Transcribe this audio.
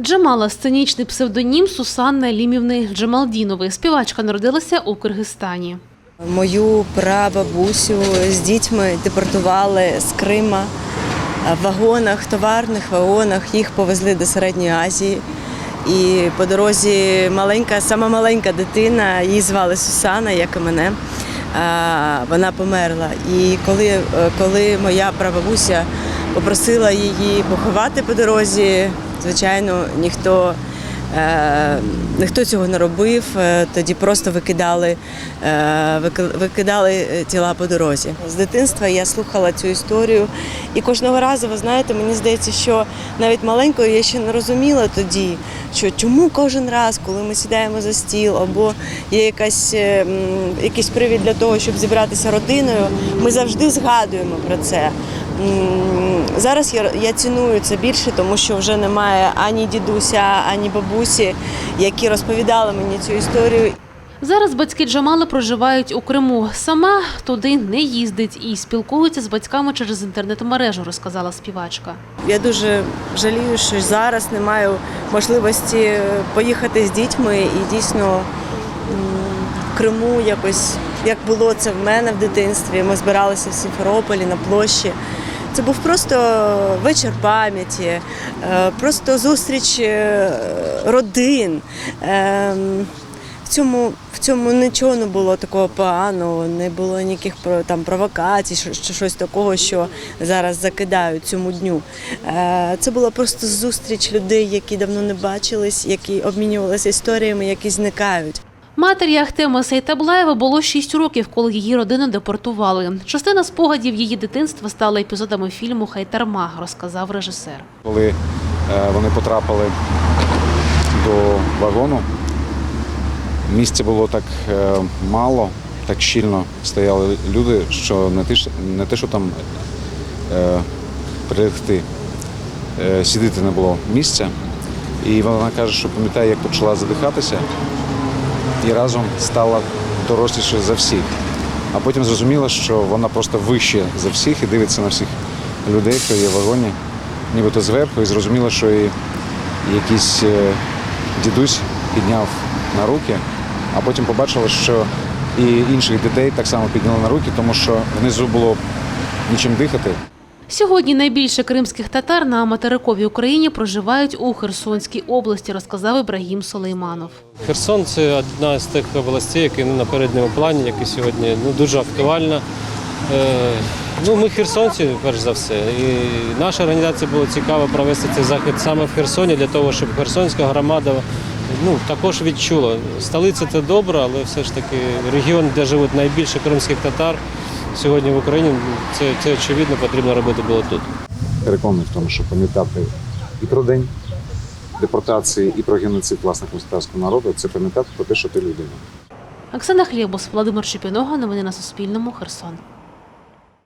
Джамала сценічний псевдонім Сусанни Лімівни Джамалдінової. Співачка народилася у Киргизстані. Мою прабабусю з дітьми депортували з Крима в вагонах, товарних вагонах. Їх повезли до Середньої Азії. І по дорозі маленька, сама маленька дитина, її звали Сусана, як і мене. Вона померла. І коли, е, коли моя прабабуся попросила її поховати по дорозі, звичайно, ніхто Е, Ніхто цього не робив, е, тоді просто викидали, е, викидали тіла по дорозі. З дитинства я слухала цю історію, і кожного разу, ви знаєте, мені здається, що навіть маленькою я ще не розуміла тоді, що чому кожен раз, коли ми сідаємо за стіл, або є якась, якийсь привід для того, щоб зібратися родиною, ми завжди згадуємо про це. Зараз я, я ціную це більше, тому що вже немає ані дідуся, ані бабусі, які розповідали мені цю історію. Зараз батьки Джамали проживають у Криму. Сама туди не їздить і спілкується з батьками через інтернет-мережу, розказала співачка. Я дуже жалію, що зараз не маю можливості поїхати з дітьми і дійсно в Криму якось, як було це в мене в дитинстві. Ми збиралися в Сімферополі на площі. Це був просто вечір пам'яті, е, просто зустріч е, родин. Ем, В цьому, в цьому нічого не було такого поганого, не було ніяких там провокацій, що, що щось такого, що зараз закидають цьому дню. Е, Це була просто зустріч людей, які давно не бачились, які обмінювалися історіями, які зникають. Матері Ахтема Сейтаблаєва було 6 років, коли її родину депортували. Частина спогадів її дитинства стала епізодами фільму Хайтарма, розказав режисер. Коли е, вони потрапили до вагону, місця було так е, мало, так щільно стояли люди, що не те, не те що там е, прилягти, е, сидіти не було місця. І вона каже, що пам'ятає, як почала задихатися, і разом стала доросліше за всіх. А потім зрозуміла, що вона просто вище за всіх і дивиться на всіх людей, хто є в вагоні, нібито зверху, і зрозуміла, що і якийсь е, дідусь підняв на руки, а потім побачила, що і інших дітей так само підняли на руки, тому що внизу було нічим дихати. Сьогодні найбільше кримських татар на материковій Україні проживають у Херсонській області, розказав Ібрагім Солейманов. Херсон це одна з тих областей, які на передньому плані, які сьогодні ну, дуже актуальна. Е, ну, ми херсонці, перш за все. І наша організація було цікаво провести цей захід саме в Херсоні для того, щоб херсонська громада ну, також відчула. Столиця це добре, але все ж таки регіон, де живуть найбільше кримських татар сьогодні в Україні, це, це очевидно потрібно робити було тут. Переконаний в тому, що пам'ятати і про день депортації, і про геноцид власних мистецького народу це пам'ятати про те, що ти людина. Оксана Хлєбус, Володимир Шипінога. Новини на Суспільному. Херсон.